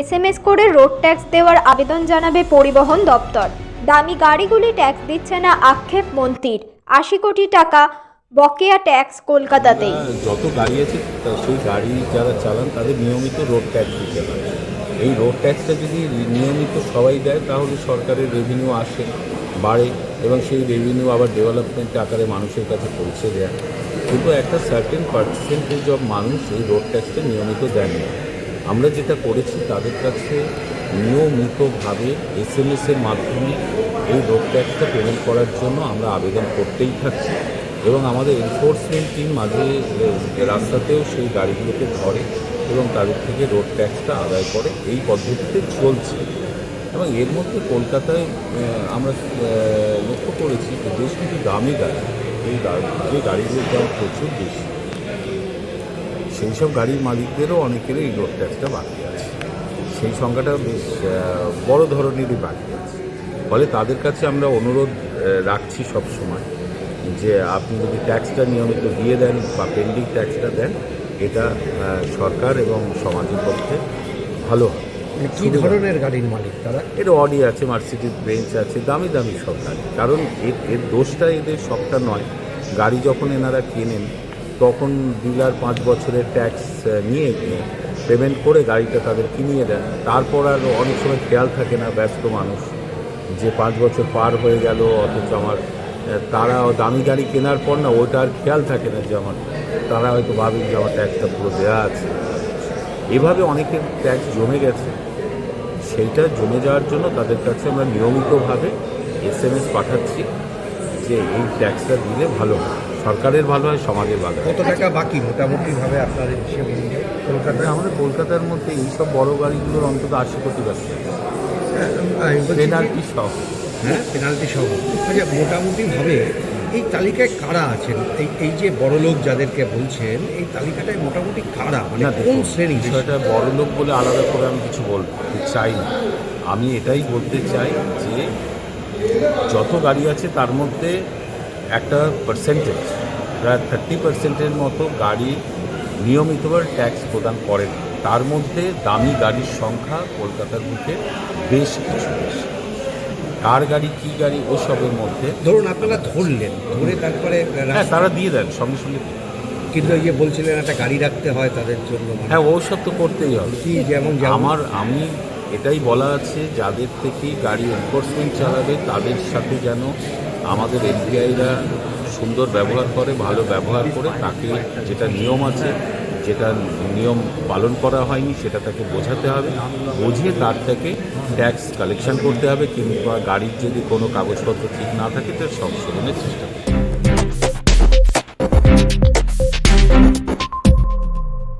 SMS করে road tax দেওয়ার আবেদন জানাবে পরিবহন দপ্তর। দামি গাড়িগুলি ট্যাক্স দিচ্ছে না আক্ষেপ মন্ত্রীর। আশি কোটি টাকা বকেয়া ট্যাক্স কলকাতাতেই যত গাড়ি আছে সেই গাড়ি যারা চালান, তাদের নিয়মিত রোড ট্যাক্স দিতে হয়। এই রোড ট্যাক্সটা যদি নিয়মিত সবাই দেয়, তাহলে সরকারের রেভিনিউ আসে, বাড়ে, এবং সেই রেভিনিউ আবার ডেভেলপমেন্ট আকারে মানুষের কাছে পৌঁছে দেয় কিন্তু একটা সার্টেন পার্সেন্টেজ অফ মানুষ এই রোড ট্যাক্সটা নিয়মিত দেন না। আমরা যেটা করেছি, তাদের কাছে নিয়মিতভাবে এস এম এসের মাধ্যমে এই রোড ট্যাক্সটা পেমেন্ট করার জন্য আমরা আবেদন করতেই থাকছি এবং আমাদের এনফোর্সমেন্ট টিম মাঝে রাস্তাতেও সেই গাড়িগুলোকে ধরে এবং তাদের থেকে রোড ট্যাক্সটা আদায় করে। এই পদ্ধতিতে চলছে এবং এর মধ্যে কলকাতায় আমরা লক্ষ্য করেছি যে বেশ কিছু দামি গাড়ি, এই গাড়ি যে গাড়িগুলোর দাম প্রচুর বেশি। সেই সব গাড়ির মালিকদেরও অনেকেরই রোড ট্যাক্সটা বাকি আছে। সেই সংখ্যাটা বেশ বড় ধরনেরই বাকি আছে। ফলে তাদের কাছে আমরা অনুরোধ রাখছি সব সময় যে আপনি যদি ট্যাক্সটা নিয়মিত দিয়ে দেন বা পেন্ডিং ট্যাক্সটা দেন এটা সরকার এবং সমাজের পক্ষে ভালো হবে। মানে কি ধরনের গাড়ির মালিক তারা? এর অডি আছে মার্সিডিজ বেঞ্চ আছে দামি দামি সব গাড়ি। কারণ এর এর দোষটা এদের সবটা নয়। গাড়ি যখন এনারা কেনেন তখন ডিলার পাঁচ বছরের ট্যাক্স নিয়ে পেমেন্ট করে গাড়িটা তাদের কিনিয়ে দেন। তারপর আর অনেক সময় খেয়াল থাকে না, ব্যস্ত মানুষ। যে পাঁচ বছর পার হয়ে গেল, অথচ আমার তারা দামি গাড়ি কেনার পর না ওটা আর খেয়াল থাকে না যে আমার, তারা হয়তো ভাবেন যে আমার ট্যাক্সটা পুরো দেওয়া আছে। এভাবে অনেকের ট্যাক্স জমে গেছে। সেইটা জমে যাওয়ার জন্য তাদের কাছে আমরা নিয়মিতভাবে এস এম এস পাঠাচ্ছি যে এই ট্যাক্সটা দিলে ভালো হয়। সরকারের ভালো হয় সমাজের ভালো কত টাকা বাকি মোটামুটি ভাবে আপনার হিসেব কলকাতায়? আমাদের কলকাতার মধ্যে এইসব বড় গাড়িগুলোর অন্তত আশি কোটি বাকি পেনাল্টি সহ। হ্যাঁ পেনাল্টি সহ। আচ্ছা মোটামুটি ভাবে এই তালিকায় কারা আছেন? এই এই যে বড় লোক যাদেরকে বলছেন এই তালিকাটায় মোটামুটি কারা? মানে না কোন শ্রেণি বিষয়টা বড় লোক বলে আলাদা করে আমি কিছু বলতে চাই না। আমি এটাই বলতে চাই যে যত গাড়ি আছে তার মধ্যে একটা পার্সেন্টেজ প্রায় থার্টি পার্সেন্টের মতো গাড়ি নিয়মিতভাবে ট্যাক্স প্রদান করেন। তার মধ্যে দামি গাড়ির সংখ্যা কলকাতার মধ্যে বেশ কিছু বেশি। কার গাড়ি কী গাড়ি ওসবের মধ্যে ধরুন আপনারা ধরলেন ধরে তারপরে হ্যাঁ তারা দিয়ে দেন সঙ্গে সঙ্গে কিন্তু ইয়ে বলছিলেন একটা গাড়ি রাখতে হয় তাদের জন্য মানে হ্যাঁ ওসব তো করতেই হবে। কি যেমন যেমন আমার আমি এটাই বলা আছে যাদের থেকে গাড়ি এনফোর্সমেন্ট চালাবে তাদের সাথে যেন আমাদের এফবিআইরা সুন্দর ব্যবহার করে, ভালো ব্যবহার করে, তাকে যেটা নিয়ম আছে, যেটা নিয়ম পালন করা হয়নি, সেটা তাকে বোঝাতে হবে বুঝিয়ে তার থেকে ট্যাক্স কালেকশন করতে হবে, কিংবা গাড়ির যদি কোনো কাগজপত্র ঠিক না থাকে, তার সংশোধনের চেষ্টা করতে।